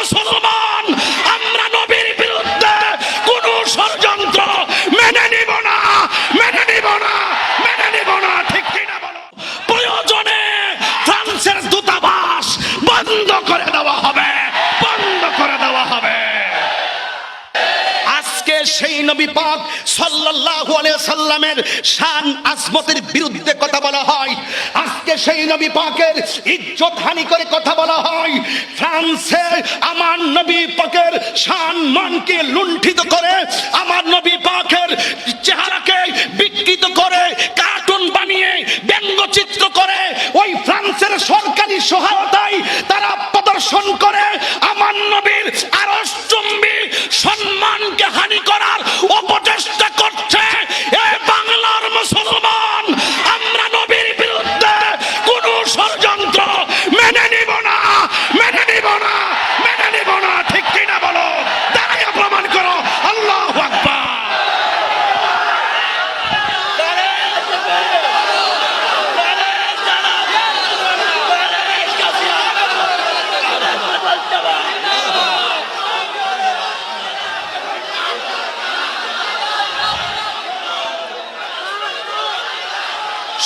মুসলমান সেই নবী পাক সাল্লাল্লাহু আলাইহি সাল্লামের শান আজমতের বিরুদ্ধে কথা বলা হয়। আজকে সেই নবী পাকের ইজ্জত হানি করে কথা বলা হয়। ফ্রান্সে আমার নবী পাকের শান মানকে লুণ্ঠিত করে, আমার নবী পাকের চেহারাকে বিকৃত করে, কার্টুন বানিয়ে ব্যঙ্গচিত্র করে, ওই ফ্রান্সের সরকারি সহায়তায় তারা প্রদর্শন করে, আমার নবীর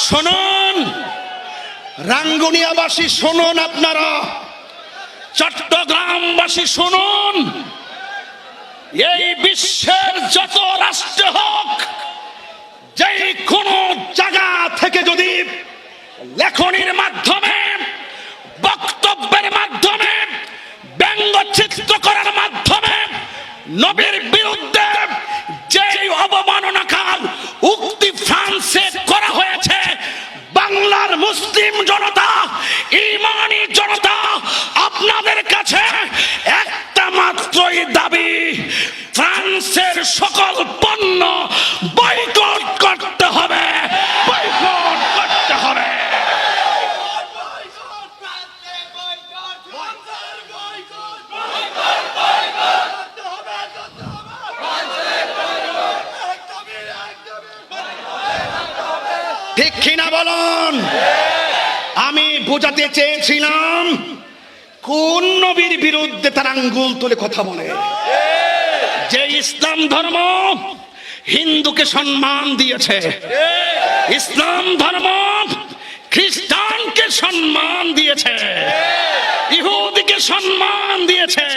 শুনুন। রাঙ্গুনিয়াবাসী শুনুন আপনারা। চট্টগ্রামবাসী শুনুন। এই বিশ্বের যত রাষ্ট্র হোক, যেই কোন জায়গা থেকে যদি লেখনির মাধ্যমে, বক্তব্যের মাধ্যমে, ব্যঙ্গচিত্র করার মাধ্যমে, নবীর বলুন আমি বোঝাতে চেয়েছিলাম, কোন নবীর বিরুদ্ধে তার আঙ্গুল তুলে কথা বলে? যে ইসলাম ধর্ম হিন্দুকে সম্মান দিয়েছে, ইসলাম ধর্ম খ্রিস্টানকে সম্মান দিয়েছে, ইহুদিকে সম্মান দিয়েছে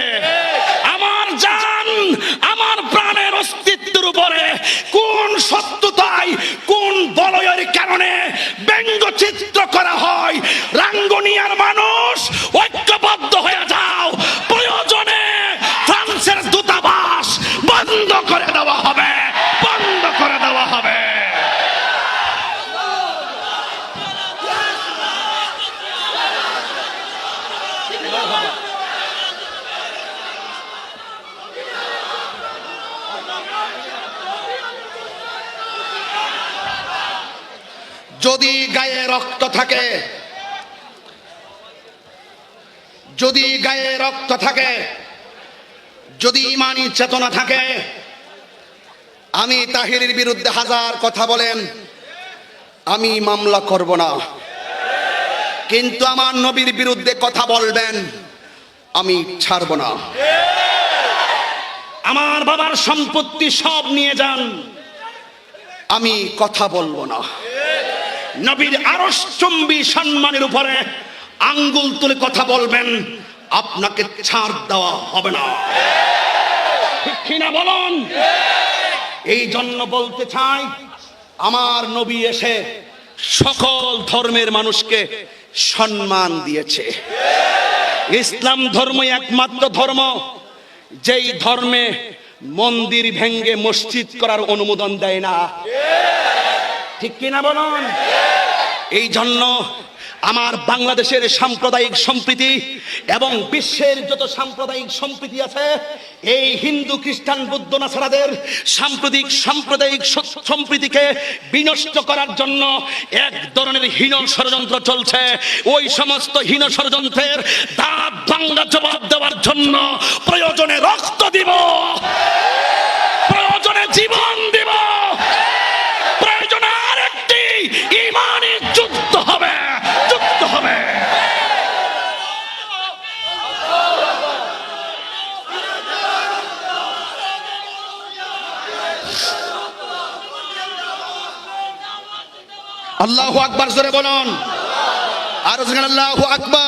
যদি গায়ে রক্ত থাকে, যদি গায়ে রক্ত থাকে, যদি ইমানি চেতনা থাকে, আমি তাহিরের বিরুদ্ধে হাজার কথা বলেন, আমি মামলা করব না। কিন্তু আমার নবীর বিরুদ্ধে কথা বলবেন, আমি ছাড়ব না। আমার বাবার সম্পত্তি সব নিয়ে যান, আমি কথা বলব না। নবীর আরস চম্বি সম্মানের উপরে আঙ্গুল তুলে কথা বলবেন, আপনাকে ছাড় দেওয়া হবে না। ঠিক বলুন? এই জন্য বলতে চাই, আমার নবী এসে সকল ধর্মের মানুষকে সম্মান দিয়েছে। ইসলাম ধর্মই একমাত্র ধর্ম, যেই ধর্মে মন্দির ভেঙ্গে মসজিদ করার অনুমোদন দেয় না। ঠিক কিনা বলুন? এই জন্য আমার বাংলাদেশের সাম্প্রদায়িক সম্প্রীতি এবং বিশ্বের যত সাম্প্রদায়িক সম্প্রীতি আছে, এই হিন্দু, খ্রিস্টান, বৌদ্ধ, নাসারাদের সাম্প্রতিক সাম্প্রদায়িক সম্প্রীতিকে বিনষ্ট করার জন্য এক ধরনের হীন ষড়যন্ত্র চলছে। ওই সমস্ত হীন ষড়যন্ত্রের দাঁত ভাঙ্গা জবাব দেওয়ার জন্য প্রয়োজনে রক্ত দিব প্রয়োজনে জীবন দিব প্রয়োজনে আরেকটি ইমানি যুদ্ধ হবে যুদ্ধ হবে আল্লাহ আকবার জোরে বলুন। আরও আল্লাহ আকবার।